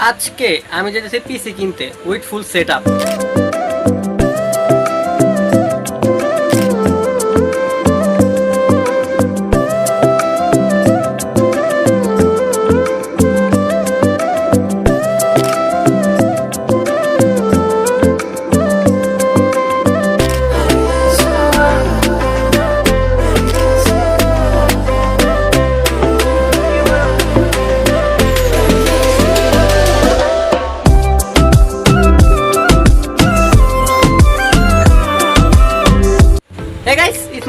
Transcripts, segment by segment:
আজকে আমি যেতেছি পিসি কিনতে with full setup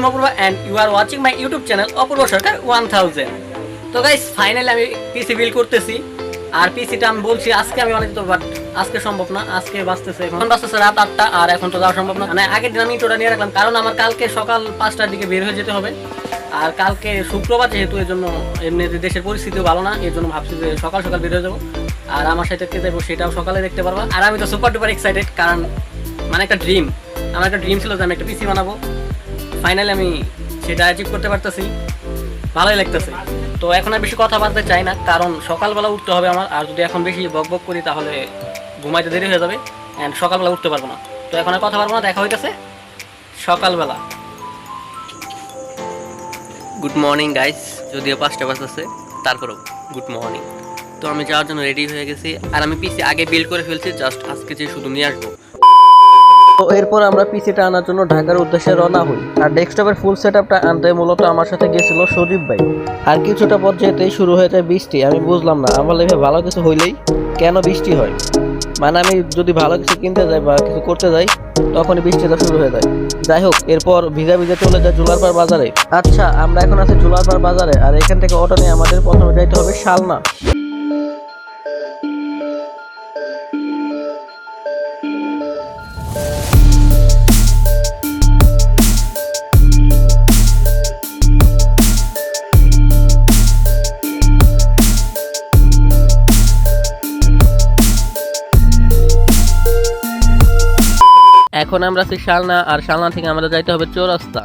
It's Mapurva and you are watching my YouTube channel, Apurba Sarkar 1000 তো গাইস ফাইনালি আমি পিসি বিল করতেছি। আর পিসিটা আমি বলছি, আজকে আমি অনেক তো বাট আজকে সম্ভব না, আজকে বাঁচতেছে এখন। বাঁচতেছে রাত আটটা, আর এখন তো যাওয়া সম্ভব না। মানে আগের দিন আমি ইন্টোটা নিয়ে রাখলাম, কারণ আমার কালকে সকাল পাঁচটার দিকে বের হয়ে যেতে হবে। আর কালকে শুক্রবার যেহেতু এর জন্য এমনি দেশের পরিস্থিতিও ভালো না এর জন্য ভাবছি যে সকাল সকাল বের হয়ে যাব। আর আমার সাথে কে যাব সেটাও সকালে দেখতে পারবা। আর আমি তো সুপার ডুপার এক্সাইটেড কারণ মানে একটা ড্রিম আমার একটা ড্রিম ছিল যে আমি একটা পিসি বানাবো। ফাইনালি আমি সেটা অ্যাচিভ করতে পারতেছি। ভালোই লাগতেছে। তো এখন আর বেশি কথা বলতে চাই না, কারণ সকালবেলা উঠতে হবে আমার, আর যদি এখন বেশি বক বক করি তাহলে ঘুমাইতে দেরি হয়ে যাবে অ্যান্ড সকালবেলা উঠতে পারব না। তো এখন আর কথা পারব না, দেখা হইতেছে সকালবেলা। গুড মর্নিং গাইস যদিও পাঁচটা বাজতেছে, তারপরেও গুড মর্নিং তো আমি যাওয়ার জন্য রেডি হয়ে গেছি, আর আমি পিসি আগে বিল করে ফেলছি জাস্ট আজকে যে শুধু নিয়ে আসব। তো এরপর আমরা পিসিটা আনার জন্য ঢাকার উদ্দেশ্যে রওনা হই। আর ডেস্কটপের ফুল সেট সেটআপটা আনতে মূলত আমার সাথে গেছিল সজীব ভাই। আর কিছুটা পর্যায়েতেই শুরু হয়ে যায় বৃষ্টি, আমি বুঝলাম না, আমার লেগে ভালো কিছু হইলেই কেন বৃষ্টি হয়? মানে আমি যদি ভালো কিছু কিনতে যাই বা কিছু করতে যাই, তখনই বৃষ্টিটা শুরু হয়ে যায়। যাই হোক, এরপর ভিজা ভিজা চলে যায় জুলারপাড় বাজারে। আচ্ছা আমরা এখন আছি জুলারপাড় বাজারে, আর এখান থেকে অটো নিয়ে আমাদের প্রথমে যাইতে হবে শালনা। এখন আমরা আছি শালনা, আর শালনা থেকে আমাদের যাইতে হবে চৌরাস্তা।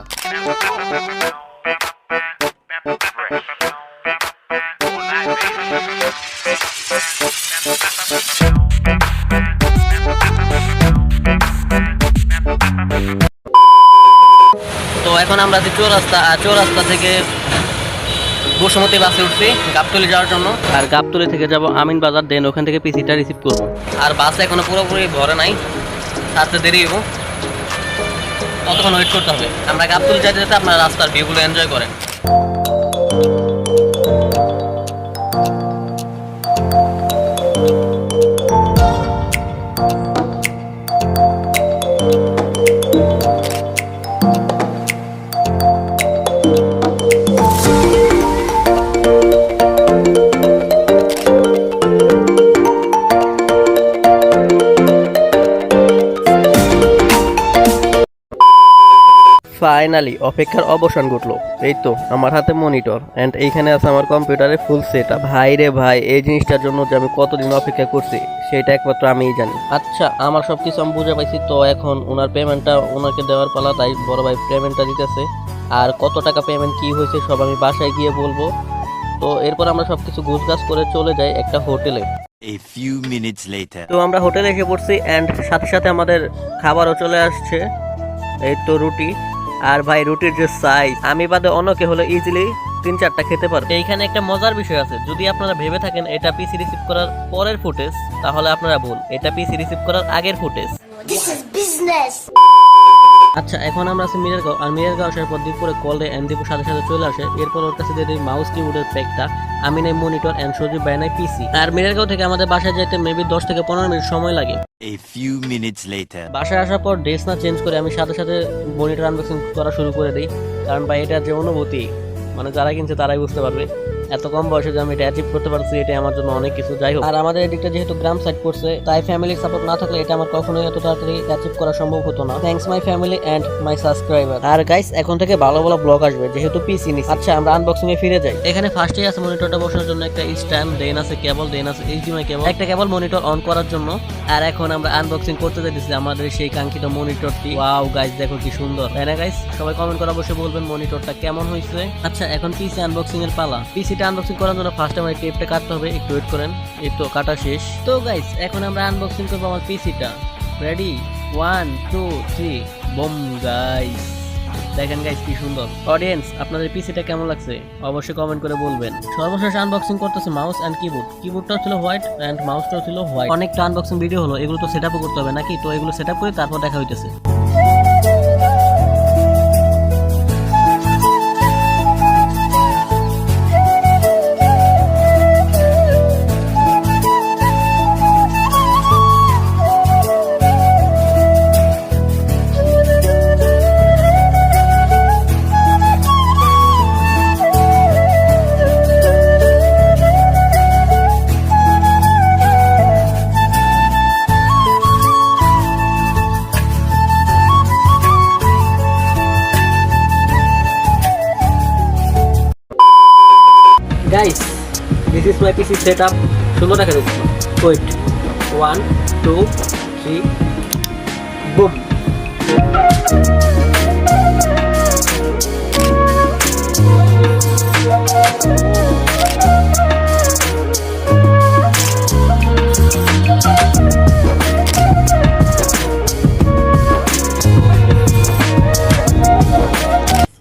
তো এখন আমরা আছি চৌরাস্তা, আর চৌরাস্তা থেকে বসুমতি বাসে উঠছি গাবতলি যাওয়ার জন্য। আর গাবতলি থেকে যাব আমিন বাজার দেন ওখান থেকে পিসিটা রিসিভ করব। আর বাস এখনও পুরোপুরি ভরে নাই। তাতে দেরি হব কতক্ষণ ওয়েট করতে হবে? আমরা গাবতুল যেতে যেতে আপনারা রাস্তার ভিউগুলো এনজয় করেন। ফাইনালি অপেক্ষার অবসান ঘটলো। এই তো আমার হাতে মনিটর অ্যান্ড এইখানে আছে আমার কম্পিউটারে ফুল সেট ভাই রে ভাই এই জিনিসটার জন্য যে আমি কতদিন অপেক্ষা করছি সেটা একমাত্র আমিই জানি। আচ্ছা আমার সব কিছু আমি বুঝে পাইছি তো এখন ওনার পেমেন্টটা ওনাকে দেওয়ার পালা তাই বড় ভাই পেমেন্টটা দিতেছে। আর কত টাকা পেমেন্ট কি হয়েছে সব আমি বাসায় গিয়ে বলব। তো এরপর আমরা সব কিছু গুছগাছ করে চলে যাই একটা হোটেলে। A few minutes later. তো আমরা হোটেলে এসে পড়ছি অ্যান্ড সাথে সাথে আমাদের খাবারও চলে আসছে। এই তো রুটি। আর ভাই রুটির যে সাইজ আমি বাদে অন্যকে হলে ইজিলি তিন চারটা খেতে পারবে। এইখানে একটা মজার বিষয় আছে। যদি আপনারা ভেবে থাকেন এটা পিসি রিসিভ করার পরের ফুটেজ তাহলে আপনারা ভুল। এটা পিসি রিসিভ করার আগের ফুটেজ. আচ্ছা এখন আমরা আছি মিরেরগাঁও আর মিরেরগাঁও আসার পর দীপুরে কল দেয় এন্ড দীপুর সাথে সাথে চলে আসে। এরপর ওর কাছে দিয়ে দিই মাউস কিবোর্ডের প্যাকটা আমি নাই মনিটর এন্ড সজীব বাই নাই পিসি আর মিরেরগাঁও থেকে আমাদের বাসায় যেতে মেবি দশ থেকে পনেরো মিনিট সময় লাগে। A few minutes later. বাসায় আসার পর ড্রেস না চেঞ্জ করে আমি সাথে সাথে মনিটর আনবক্সিং করা শুরু করে দিই কারণ ভাই, এটার যে অনুভূতি মানে যারা কিনছে তারাই বুঝতে পারবে এত কম বয়সে যে আমি এটা অ্যাচিভ করতে পারছি এটা আমার জন্য অনেক কিছু। যাই হোক, আর আমাদের এদিকটা যেহেতু গ্রাম সাইড পড়ছে, তাই ফ্যামিলির সাপোর্ট না থাকলে এটা আমার কখনোই এত তাড়াতাড়ি অ্যাচিভ করা সম্ভব হতো না। Thanks my family and my subscriber R guys এখন থেকে ভালো ভালো ব্লগ আসবে, যেহেতু পিসি নিস আচ্ছা আমরা আনবক্সিং এ ফিরে যাই। এখানে ফার্স্টেই আছে মনিটরটা বসানোর জন্য একটা স্ট্যান্ড দেন আছে কেবল দেন আছে এইচডিএমআই কেবল একটা কেবল মনিটর অন করার জন্য। আর এখন আমরা আনবক্সিং করতে যাইতেছি আমাদের সেই কাঙ্ক্ষিত মনিটরটি ওয়াও গাইস দেখো কি সুন্দর। তাই না গাইস সবাই কমেন্ট করে অবশ্যই বলবেন মনিটরটা কেমন হয়েছে আচ্ছা এখন পিসি আনবক্সিং এর পালা। পিসি পিসিটা আনবক্সিং করার জন্য ফার্স্ট আমার টেপটা কাটতে হবে, একটু ওয়েট করেন, এই তো কাটা শেষ। তো গাইস এখন আমরা আনবক্সিং করব আমার পিসিটা ready one two three boom guys দেখেন গাইস কি সুন্দর। অডিয়েন্স আপনাদের পিসিটা কেমন লাগছে? অবশ্যই কমেন্ট করে বলবেন। সর্বশেষ আনবক্সিং করতেছে মাউস এন্ড কিবোর্ড কিবোর্ডটা ছিল হোয়াইট এন্ড মাউসটাও ছিল হোয়াইট অনেকটা আনবক্সিং ভিডিও হলো, এগুলো তো সেটআপও করতে হবে নাকি? তো এগুলো সেটআপ করে তারপর দেখা হইতেছে। Guys this is my pc setup. সুন্দর দেখা যাচ্ছে wait one two three boom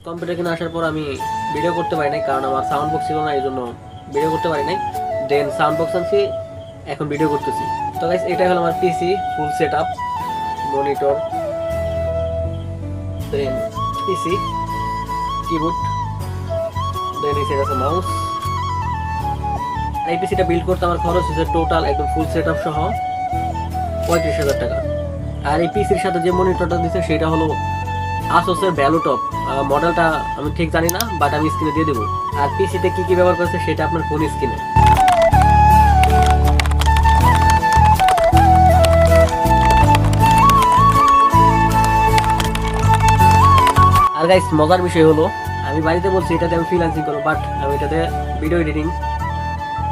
computer কিনে আসার পর আমি ভিডিও করতে পারি নাই, কারণ আমার সাউন্ড বক্স ছিল না, এই জন্য ভিডিও করতে পারি নাই। দেন সাউন্ড বক্স আনছি, এখন ভিডিও করতেছি। তো গাইস এটাই হলো আমার PC full setup monitor then PC keyboard then এই আছে মাউস এই পিসিটা বিল্ড করতে আমার খরচ হচ্ছে টোটাল একদম ফুল সেট আপ সহ পঁয়ত্রিশ হাজার টাকা। আর এই পিসির সাথে যে মনিটরটা দিচ্ছে, সেটা হলো আসোসের ভ্যালুটপ মডেলটা আমি ঠিক জানি না বাট আমি স্ক্রিনে দিয়ে দেবো। আর পিসিতে কি কি ব্যবহার করছে সেটা আপনার ফোন স্ক্রিনে আর গাইস মজার বিষয় হলো, আমি বাড়িতে বলছি এটাতে আমি ফ্রিল্যান্সিং করব বাট আমি এটাতে ভিডিও এডিটিং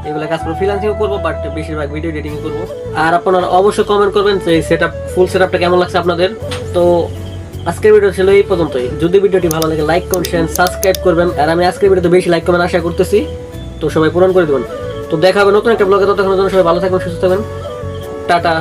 এগুলো কাজ করব। ফ্রিল্যান্সিং করব বাট বেশিরভাগ ভিডিও এডিটিং করব। আর আপনারা অবশ্যই কমেন্ট করবেন যে সেট ফুল সেট কেমন লাগছে আপনাদের। তো আজকের ভিডিও ছিল এই পর্যন্তই। যদি ভিডিওটি ভালো লাগে লাইক কমেন্ট শেয়ার সাবস্ক্রাইব করবেন। আর আমি আজকের ভিডিওতে বেশি লাইক কমেন্ট আশা করতেছি, তো সবাই পূরণ করে দেবেন। তো দেখা হবে নতুন একটা ব্লগে ততক্ষণের জন্য সবাই ভালো থাকবেন, সুস্থ থাকবেন। টাটা।